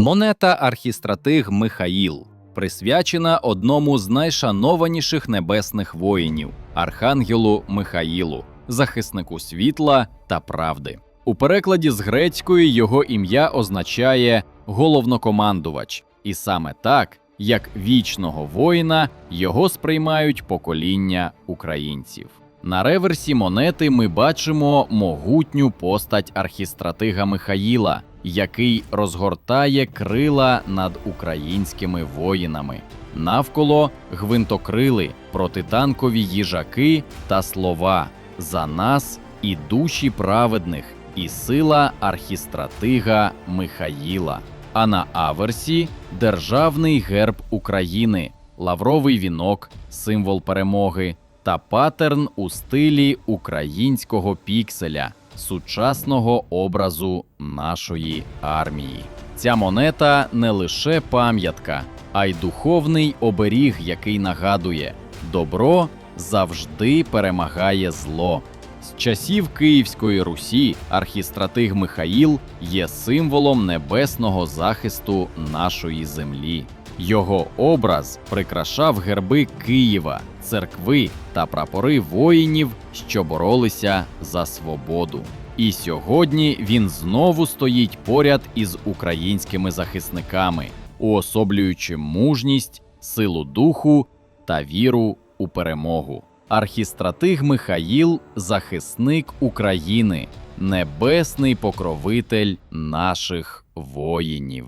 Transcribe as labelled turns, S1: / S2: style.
S1: Монета архістратиг Михаїл присвячена одному з найшанованіших небесних воїнів Архангелу Михаїлу, захиснику світла та правди. У перекладі з грецької його ім'я означає головнокомандувач, і саме так, як вічного воїна, його сприймають покоління українців. На реверсі монети ми бачимо могутню постать архістратига Михаїла, який розгортає крила над українськими воїнами. Навколо гвинтокрили, протитанкові їжаки та слова за нас і душі праведних, і сила архістратига Михаїла. А на аверсі державний герб України, лавровий вінок, символ перемоги та патерн у стилі українського пікселя, сучасного образу нашої армії. Ця монета не лише пам'ятка, а й духовний оберіг, який нагадує: добро завжди перемагає зло. З часів Київської Русі архістратиг Михаїл є символом небесного захисту нашої землі. Його образ прикрашав герби Києва, церкви та прапори воїнів, що боролися за свободу. І сьогодні він знову стоїть поряд із українськими захисниками, уособлюючи мужність, силу духу та віру у перемогу. Архістратиг Михаїл захисник України, небесний покровитель наших воїнів.